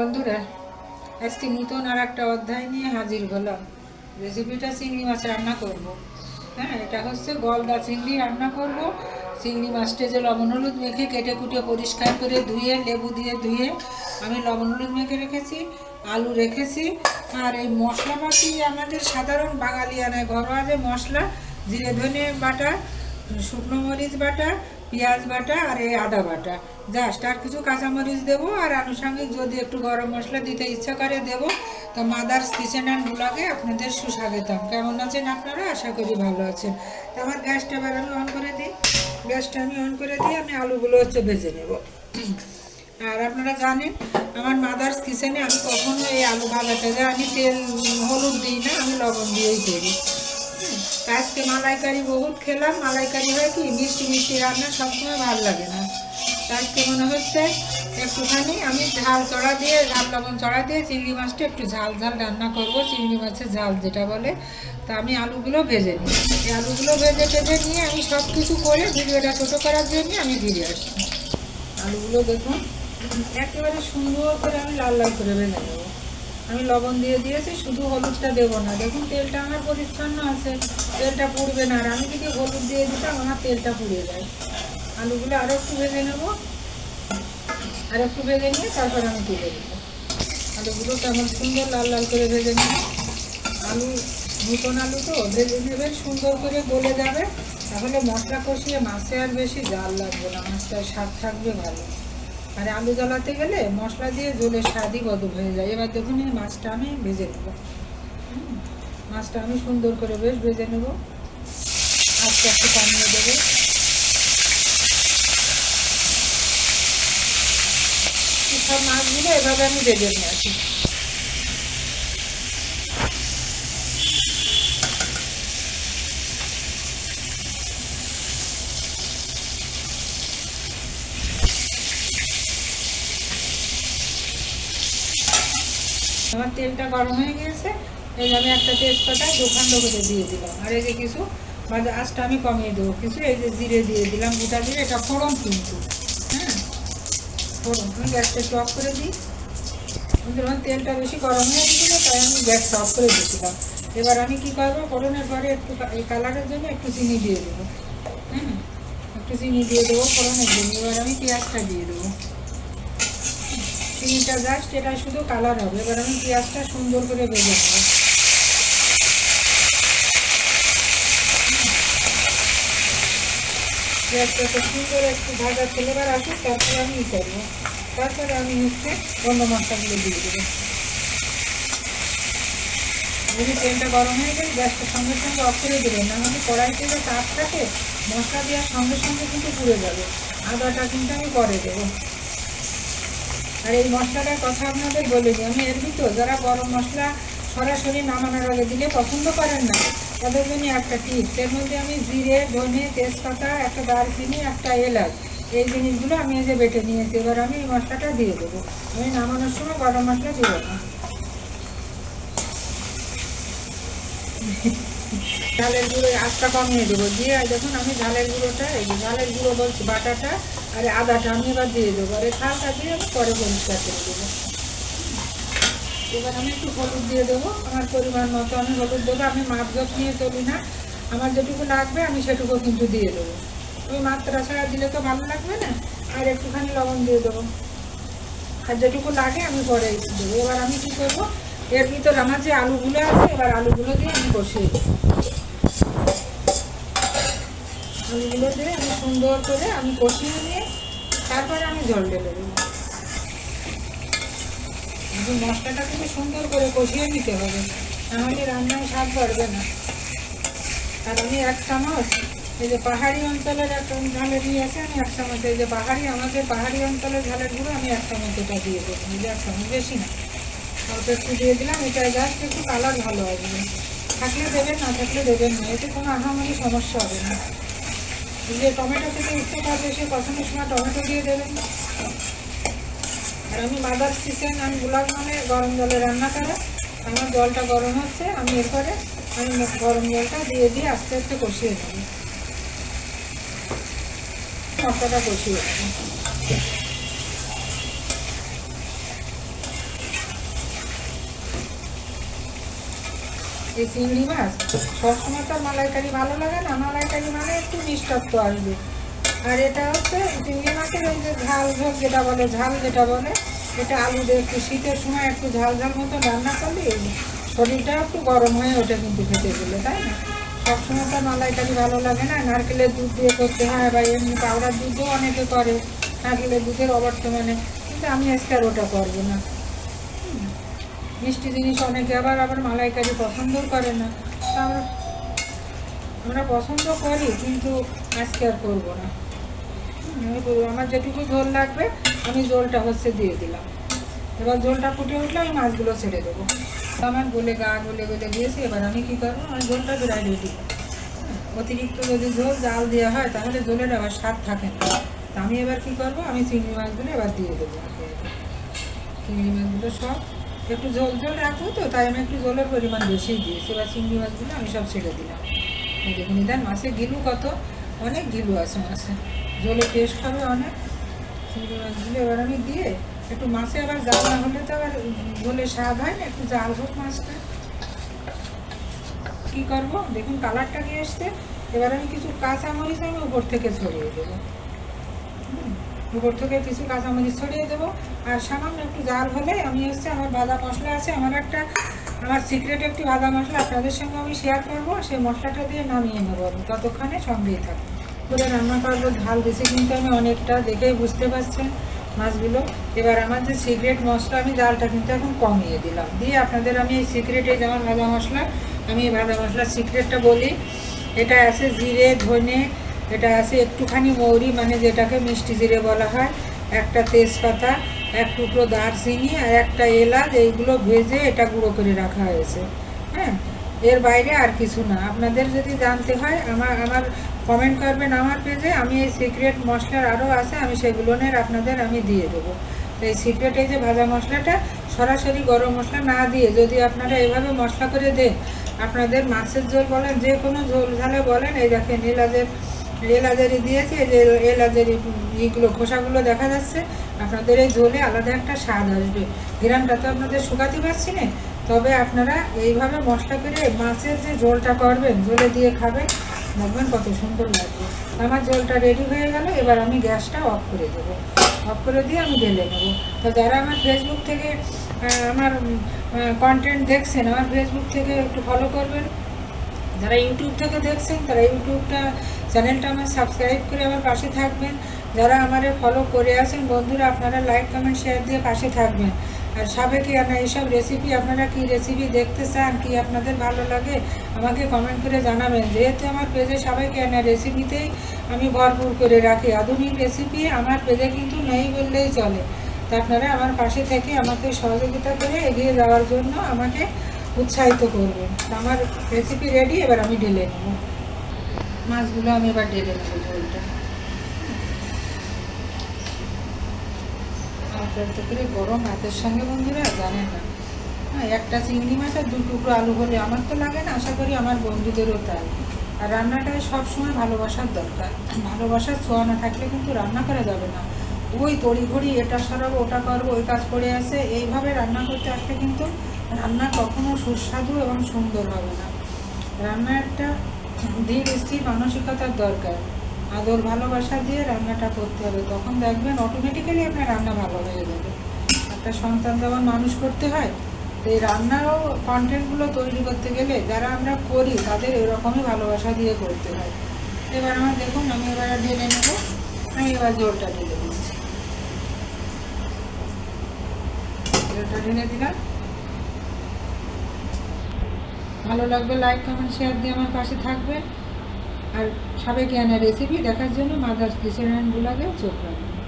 বন্ধুরা, আজকে নতুন আর একটা অধ্যায় নিয়ে হাজির হলাম। রেসিপিটা চিংড়ি মাছ রান্না করব। হ্যাঁ এটা হচ্ছে গলদা চিংড়ি রান্না করব। চিংড়ি মাছটা যে লবণ হলুদ মেখে কেটে কুটে পরিষ্কার করে ধুয়ে, লেবু দিয়ে ধুয়ে আমি লবণ হলুদ মেখে রেখেছি, আলু রেখেছি। আর এই মশলাপাতি আমাদের সাধারণ বাঙালিয়ানায় ঘরোয়া যে মশলা, জিরে ধনে বাটা, শুকনো মরিচ বাটা পেঁয়াজ বাটা আর এই আদা বাটা। জাস্ট আর কিছু কাঁচামরিচ দেবো আর আনুষঙ্গিক যদি একটু গরম মশলা দিতে ইচ্ছা করে দেবো, তো মাদার্স কিচেন অ্যান্ড ব্লগে আপনাদের সুস্বাগতম। কেমন আছেন আপনারা? আশা করি ভালো আছেন। তো আমার গ্যাসটা এবার আমি অন করে দিই। গ্যাসটা আমি অন করে দিই আমি আলুগুলো হচ্ছে ভেজে নেব। আর আপনারা জানেন, আমার মাদার্স কিচেনে আমি কখনো এই আলু ভাজাটা যে আমি তেল, হলুদ দিই না, আমি লবণ দিয়েই করি। আজকে মালাইকারি বহুত খেলাম, মালাইকারি হয় কি, মিষ্টি মিষ্টি রান্না সবসময় ভালো লাগে না। আজকে মনে হচ্ছে একটুখানি আমি ঝাল চড়া দিয়ে ঝাল লবণ চড়া দিয়ে চিংড়ি মাছটা একটু ঝাল ঝাল রান্না করব, চিংড়ি মাছের ঝাল যেটা বলে। তা আমি আলুগুলো ভেজে নিই। এই আলুগুলো ভেজে টেজে নিয়ে আমি সব কিছু করে ভিডিওটা ছোটো করার জন্য আমি ফিরে আসি। আলুগুলো দেখুন, একেবারে সুন্দর করে আমি লাল লাল করে ভেজে নেব। আমি লবণ দিয়ে দিয়েছি, শুধু হলুদটা দেবো না। দেখুন, তেলটা আমার পরিচ্ছন্ন আছে, তেলটা পুড়বে না। আর আমি যদি হলুদ দিয়ে দিতাম, আমার তেলটা পুড়ে যায়। আলুগুলো আরও একটু ভেজে নেব। আর একটু ভেজে নিয়ে তারপর আমি তুলে দেবো আলুগুলো কেমন সুন্দর লাল লাল করে ভেজে নেব। আলু, নতুন আলু তো, ভেজে নেবেন সুন্দর করে গলে যাবে। তাহলে মশলা কষিয়ে মাছে আর বেশি জাল লাগবে না, মাছটার স্বাদ থাকবে ভালো। আর আলু জ্বালাতে গেলে মশলা দিয়ে জলের স্বাদই বদল হয়ে যায়। এবার দেখুন এই মাছটা আমি ভেজে নেব। মাছটা আমি সুন্দর করে বেশ ভেজে নেব। আস্তে আস্তে কমিয়ে দেবো। সব মাছগুলো এভাবে আমি ভেজে নিয়ে আসি আমার তেলটা গরম হয়ে গিয়েছে এই আমি একটা তেজপাতা দুখান্ড করে দিয়ে দিলাম। আর এই যে কিছু ভাজা আঁচটা আমি কমিয়ে দেবো। কিছু এই যে জিরে দিয়ে দিলাম, গোটা জিরে, এটা ফোড়ন কিন্তু। হ্যাঁ? ফোড়ন। আমি গ্যাসটা একটু করে দিই। আমার তেলটা বেশি গরম হয়ে গেছিল তাই আমি গ্যাসটা অফ করে দিয়েছিলাম। এবার আমি কি করব? ফোড়নের পরে একটু এই কালারের জন্য একটু চিনি দিয়ে দেবো। হ্যাঁ একটু চিনি দিয়ে দেবো ফোড়নের জন্য। এবার আমি পেঁয়াজটা দিয়ে দেবো। চিনিটা জাস্ট এটা শুধু কালার হবে, এবার আমি পেঁয়াজটা সুন্দর করে ভেজে নেব। পেঁয়াজটা তো সুন্দর একটু ভাজা ফ্লেভার আসুক তারপরে আমি ই করব। তারপরে আমি হচ্ছে অন্য মশলাগুলো দিয়ে দেবো। যদি তেলটা গরম হয়ে গেলে গ্যাসটা সঙ্গে সঙ্গে অফ করে দেবেন, না হলে কড়াইতে যে তাপ থাকে মশলা দেওয়ার সঙ্গে সঙ্গে কিন্তু পুড়ে যাবে। আদাটা কিন্তু আমি পরে দেবো। আর এই মশলাটার কথা আপনাদের বলে দিই আমি এর ভিতর যারা গরম মশলা সরাসরি নামানোর আগে দিলে পছন্দ করেন না, তাদের জন্য একটা টিপস এর মধ্যে আমি জিরে, ধনে, তেজপাতা, একটা দারচিনি, একটা এলাচ, এই জিনিসগুলো আমি এই যে বেটে নিয়েছি, এবার আমি এই মশলাটা দিয়ে দেবো। আমি নামানোর সময় গরম মশলা দিব। না ঝালের গুঁড়ো আটটা কমিয়ে দেবো। দিয়ে দেখুন আমি ঝালের গুঁড়োটা, এই ঝালের গুঁড়ো বলছি, বাটাটা আর আদাটা আমি এবার দিয়ে দেবো। আর থালটা দিয়ে আমি পরে পরিষ্কার করে দেবো। এবার আমি একটু হলুদ দিয়ে দেবো। আমার পরিমাণ মতো আমি হলুদ দেবো। আমি মাপ জপ নিয়ে চলি না। আমার যেটুকু লাগবে আমি সেটুকু কিন্তু দিয়ে দেবো। ওই মাত্রা ছাড়া দিলে তো ভালো লাগবে না। আর একটুখানি লবণ দিয়ে দেবো। আর যেটুকু লাগে আমি পরে দেবো। এবার আমি কী করব? এর ভিতর আমার যে আলুগুলো আছে, এবার আলুগুলো দিয়ে আমি বসিয়ে দেবো। আলুগুলো দিয়ে আমি সুন্দর করে আমি কষিয়ে নিয়ে তারপরে আমি জল ঢেলে দেবো মশলাটা কিন্তু সুন্দর করে কষিয়ে নিতে হবে, নাহলে রান্নায় স্বাদ বাড়বে না। আর আমি এক চামচ এই যে পাহাড়ি অঞ্চলের একটা ঝালের নিয়ে আছে আমি এক চামচ, এই যে পাহাড়ি, আমাদের পাহাড়ি অঞ্চলের ঝালের গুঁড়ো আমি এক চামচ এটা দিয়ে দেবো এই যে এক চামচ বেশি না। অল্প একটু দিয়ে দিলাম, এটা জাস্ট একটু কালার ভালো আসবে। থাকলে দেবেন, না থাকলে দেবেন না, এতে কোনো আহামরি সমস্যা হবে না। যে টমেটো থেকে উঠতে পারবে, সে কষানোর সময় টমেটো দিয়ে দেবেন আর আমি মাদার চিকেন আমি গোলাপ মানে গরম জলে রান্না করা, আমার জলটা গরম হচ্ছে, আমি এরপরে আমি গরম জলটা দিয়ে দিয়ে আস্তে আস্তে কষিয়ে দেবো মশলাটা কষিয়ে এই চিংড়ি মাছ, সবসময় তো মালাইকারি ভালো লাগে না, মালাইকারি মানে একটু মিষ্টত্ব আসবে আর এটা হচ্ছে চিংড়ি মাছের ওই যে ঝাল ঝোল যেটা বলে, ঝাল যেটা বলে, এটা আলু দিয়ে একটু শীতের সময় একটু ঝাল ঝাল মতো রান্না করলে শরীরটা একটু গরম হয়ে ওঠে কিন্তু খেতে গেলে, তাই না সবসময় তো মালাইকারি ভালো লাগে না, নারকেলের দুধ দিয়ে করতে হয় বা এমনি পাউডার দুধও অনেকে করে, নারকেলের দুধের অবর্তমানে কিন্তু আমি আজকে আর ওটা করব না। মিষ্টি জিনিস অনেকে আবার আবার মালাই মালাইকারি পছন্দও করে না। আমরা আমরা পছন্দ করি, কিন্তু আজকে আর করব না। আমার যেটুকু ঝোল লাগবে, আমি ঝোলটা হচ্ছে দিয়ে দিলাম। এবার ঝোলটা ফুটে উঠলে আমি মাছগুলো ছেড়ে দেবো। আমার গলে গা গলে গলে দিয়েছি এবার আমি কী করব? আমার ঝোলটা প্রায় রেডি অতিরিক্ত যদি ঝোল, জাল দেওয়া হয়, তাহলে ঝোলের আবার স্বাদ থাকে না। তা আমি এবার কী করব? আমি চিংড়ি মাছগুলো এবার দিয়ে দেবো। চিংড়ি মাছগুলো সব একটু ঝোল ঝোল রাখব তো তাই আমি একটু জলের পরিমাণ বেশি দিয়েছি। এবার চিংড়ি মাছগুলো আমি সব ছেড়ে দিলাম। এই দেখুন দেন মাছে গিলু কত? অনেক গিলু আছে মাছে। জলে টেস্ট হবে অনেক। চিংড়ি মাছগুলো এবার আমি দিয়ে একটু মাছে আবার জাল না হলে তো আবার জলে স্বাদ হয় না একটু জাল হোক মাছটা। কী করব? দেখুন কালারটা নিয়ে এসছে? এবার আমি কিছু কাঁচা মরিচ আমি উপর থেকে ছড়িয়ে দেবো। হুম, উপর থেকে কিছু কাঁচামরিচ ছড়িয়ে দেবো। আর সামান্য একটু জাল হলে আমি হচ্ছে আমার ভাজা মশলা আছে, আমার একটা, আমার সিক্রেট একটি ভাজা মশলা আপনাদের সঙ্গে আমি শেয়ার করব। সেই মশলাটা দিয়ে নামিয়ে নেব আমি ততক্ষণে সঙ্গেই থাকব করে রান্না করব, ঝাল দিছি কিন্তু আমি অনেকটা দেখেই বুঝতে পারছেন মাছগুলো। এবার আমার যে সিক্রেট মশলা, আমি জালটা কিন্তু এখন কমিয়ে দিলাম। দিয়ে আপনাদের আমি এই সিক্রেটে যেমন ভাজা মশলা, আমি এই ভাজা মশলার সিক্রেটটা বলি। এটা আছে জিরে, ধনে এটা আছে একটুখানি মৌরি মানে যেটাকে মিষ্টি জিরে বলা হয়। একটা তেজপাতা, এক টুকরো দারচিনি আর একটা এলাচ, এইগুলো ভেজে এটা গুঁড়ো করে রাখা হয়েছে। হ্যাঁ? এর বাইরে আর কিছু না। আপনাদের যদি জানতে হয়, আমার আমার কমেন্ট করবেন আমার পেজে আমি এই সিক্রেট মশলার আরও আছে, আমি সেগুলো নিয়ে আপনাদের আমি দিয়ে দেবো। এই সিক্রেট এই যে ভাজা মশলাটা, সরাসরি গরম মশলা না দিয়ে যদি আপনারা এভাবে মশলা করে দেন, আপনাদের মাছের ঝোল বলেন, যে কোনো ঝোল ঝালে বলেন, এই দেখেন এলাচের এলাচেরি দিয়েছি যে এলাচেরি ইগুলো, খোসাগুলো দেখা যাচ্ছে। আপনাদের এই ঝোলে আলাদা একটা স্বাদ আসবে। গ্রামটা তো আপনাদের শুকাতে পারছি না। তবে আপনারা এইভাবে মশলা করে মাছের যে ঝোলটা করবেন, ঝোলে দিয়ে খাবেন, দেখবেন কত সুন্দর লাগবে। আমার ঝোলটা রেডি হয়ে গেল, এবার আমি গ্যাসটা অফ করে দেবো। অফ করে দিয়ে আমি ঢেলে নেব। তো যারা আমার ফেসবুক থেকে আমার কন্টেন্ট দেখছেন, আমার ফেসবুক থেকে একটু ফলো করবেন। যারা ইউটিউব থেকে দেখছেন, তারা ইউটিউবটা চ্যানেলটা আমার সাবস্ক্রাইব করে আমার পাশে থাকবেন। যারা আমারে ফলো করে আছেন, বন্ধুরা, আপনারা লাইক কমেন্ট শেয়ার দিয়ে পাশে থাকবেন। আর সাবেকি আনা এইসব রেসিপি আপনারা কি রেসিপি দেখতে চান, কি আপনাদের ভালো লাগে, আমাকে কমেন্ট করে জানাবেন। যেহেতু আমার পেজে সাবেকি আনা রেসিপিতেই আমি ভরপুর করে রাখি। আধুনিক রেসিপি আমার পেজে কিন্তু নেই বললেই চলে। তা আপনারা আমার পাশে থেকে আমাকে সহযোগিতা করে এগিয়ে যাওয়ার জন্য আমাকে উৎসাহিত করবেন তো আমার রেসিপি রেডি এবার আমি ঢেলে নেব। মাছগুলো আমি এবার ঢেলে নেব ঝোলটা। করে গরম হাতের সঙ্গে বন্ধুরা, জানেন না? হ্যাঁ একটা চিংড়ি মাছ আর দু টুকরো আলু হলে আমার তো লাগে না, আশা করি আমার বন্ধুদেরও তাই। আর রান্নাটায় সবসময় ভালোবাসার দরকার। ভালোবাসার ছোঁয়া না থাকলে কিন্তু রান্না করা যাবে না। ওই তড়িঘড়ি, এটা সরাবো, ওটা করব, ওই কাজ করে আসে এইভাবে রান্না করতে আসলে কিন্তু রান্না কখনো সুস্বাদু এবং সুন্দর হবে না। রান্না একটা ধীর স্থির মানসিকতার দরকার। আদর ভালোবাসা দিয়ে রান্নাটা করতে হবে। তখন দেখবেন অটোমেটিক্যালি আপনার রান্না ভালো হয়ে যাবে। একটা সন্তান যেমন মানুষ করতে হয় তো এই রান্নারও কন্টেন্টগুলো তৈরি করতে গেলে যারা আমরা করি, তাদের এরকমই ভালোবাসা দিয়ে করতে হয়। এবার আমার দেখুন, আমি এবার ঢেলে নেব। আমি এবার জোরটা ঢেলে দিচ্ছি। জোরটা ঢেলে দিলাম। ভালো লাগবে লাইক কমেন্ট শেয়ার দিয়ে আমার পাশে থাকবে। আর সাবেকি আনা রেসিপি দেখার জন্য মাদার্স কিচেন অ্যান্ড চোখ রাখবে